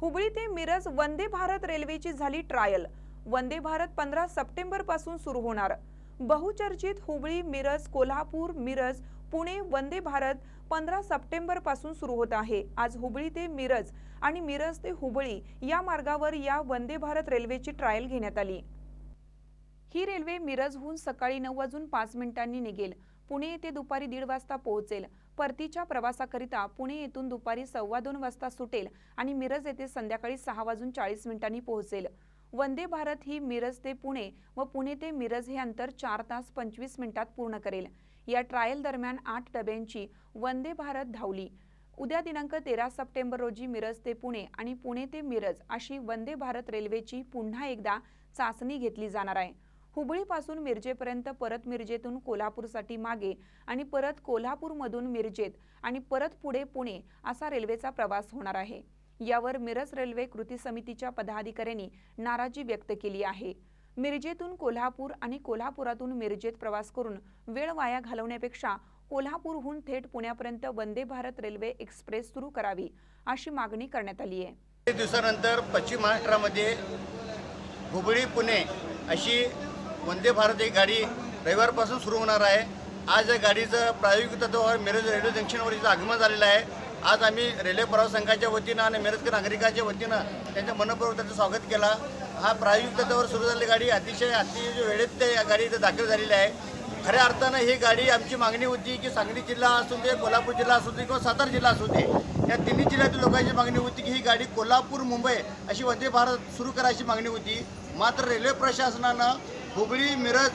हुबळी ते मिरज वंदे भारत रेल्वेची झाली ट्रायल. वंदे भारत पंधरा सप्टेंबरपासून सुरू होणार. बहुचर्चित हुबळी मिरज कोल्हापूर मिरज पुणे वंदे भारत पंधरा सप्टेंबरपासून सुरू होत आहे. आज हुबळी ते मिरज आणि मिरज ते हुबळी या मार्गावर या वंदे भारत रेल्वेची ट्रायल घेण्यात आली. ही रेल्वे मिरजहून सकाळी नऊ वाजून पाच मिनिटांनी निघेल. पुणे येथे दुपारी दीड वाजता पोहोचेल. परतीच्या प्रवासाकरिता पुणे येथून दुपारी सव्वा दोन वाजता सुटेल आणि मिरज येथे संध्याकाळी सहा वाजून चाळीस मिनिटांनी पोहोचेल. वंदे भारत ही मिरज ते पुणे व पुणे ते मिरज हे अंतर चार तास पंचवीस मिनिटात पूर्ण करेल. या ट्रायल दरम्यान आठ डब्यांची वंदे भारत धावली. उद्या दिनांक तेरा सप्टेंबर रोजी मिरज ते पुणे आणि पुणे ते मिरज अशी वंदे भारत रेल्वेची पुन्हा एकदा चाचणी घेतली जाणार आहे. हुबळीपासून मिरजेपर्यंत परत मिरजेतून कोल्हापूरसाठी मागे आणि परत कोल्हापूरमधून मिरजेत आणि परत पुढे पुणे असा रेल्वेचा प्रवास होणार आहे. यावर मिरज रेल्वे कृती समितीच्या पदाधिकाऱ्यांनी नाराजी व्यक्त केली आहे. मिरजेतून कोल्हापूर आणि कोल्हापुरातून मिरजेत प्रवास करून वेळ वाया घालवण्यापेक्षा कोल्हापूरहून थेट पुण्यापर्यंत वंदे भारत रेल्वे एक्सप्रेस सुरू करावी अशी मागणी करण्यात आली आहे. दिवसानंतर पश्चिम महाराष्ट्रामध्ये हुबळी पुणे अशी वंदे भारत ही गाडी रविवारपासून सुरू होणार आहे. आज या गाडीचं प्रायोगिक तत्वावर मिरज रेल्वे जंक्शनवर इथं आगमन झालेलं आहे. आज आम्ही रेल्वे प्रवास संघाच्या वतीनं आणि मिरजकर नागरिकांच्या वतीनं त्यांच्या मनपूर्वक त्याचं स्वागत केला. हा प्रायोगिक तत्वावर सुरू झालेली गाडी अतिशय अतिशय वेळेत ते गाडी इथं दाखल झालेली आहे. खऱ्या अर्थानं ही गाडी आमची मागणी होती की सांगली जिल्हा असू दे कोल्हापूर जिल्हा असू दे किंवा सातारा जिल्हा असू दे या तिन्ही जिल्ह्यातील लोकांची मागणी होती की ही गाडी कोल्हापूर मुंबई अशी वंदे भारत सुरू करायची मागणी होती. मात्र रेल्वे प्रशासनानं हुबळी मिरज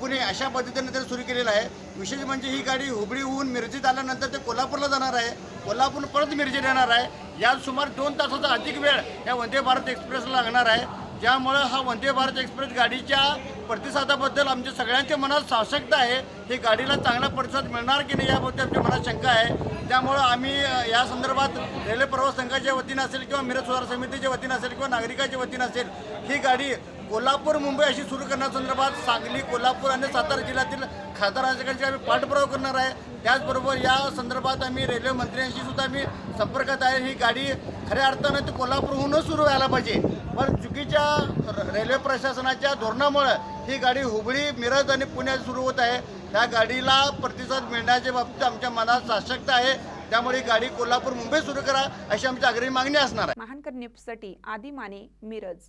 पुणे अशा पद्धतीने ते सुरू केलेलं आहे. विशेष म्हणजे ही गाडी हुबळीहून मिरजेत आल्यानंतर ते कोल्हापूरला जाणार आहे. कोल्हापूर परत मिरजेत येणार आहे. यात सुमारे दोन तासाचा अधिक वेळ या वंदे भारत एक्सप्रेसला लागणार आहे. ज्यामुळं हा वंदे भारत एक्सप्रेस गाडीच्या प्रतिसादाबद्दल आमच्या सगळ्यांच्या मनात साशक्ता आहे. ही गाडीला चांगला प्रतिसाद मिळणार की नाही याबद्दल आमच्या मनात शंका आहे. त्यामुळं आम्ही या संदर्भात रेल्वे प्रवास संघाच्या वतीनं असेल किंवा मिरज सुधार समितीच्या वतीनं असेल किंवा नागरिकाच्या वतीनं असेल ही गाडी कोल्हापूर मुंबई अशी सुरू करण्यासंदर्भात सांगली कोल्हापूर आणि सातारा जिल्ह्यातील खासदार खासदारांच्याकडे आम्ही पाठपुरावा करणार आहे त्याचबरोबर या संदर्भात आम्ही रेल्वे मंत्र्यांशी सुद्धा आम्ही संपर्कात आहे. ही गाडी खऱ्या अर्थानं ते कोल्हापूरहूनच सुरू व्हायला पाहिजे. पण चुकीच्या रेल्वे प्रशासनाच्या धोरणामुळं ही गाडी हुबळी मिरज आणि पुण्यात सुरू होत आहे. त्या गाडीला प्रतिसाद मिळण्याच्या बाबतीत आमच्या मनात साशक्त आहे. त्यामुळे गाडी कोल्हापूर मुंबई सुरू करा अशी आमची आग्रही मागणी असणार आहे. महानकर न्यूजसाठी आदी माने मिरज.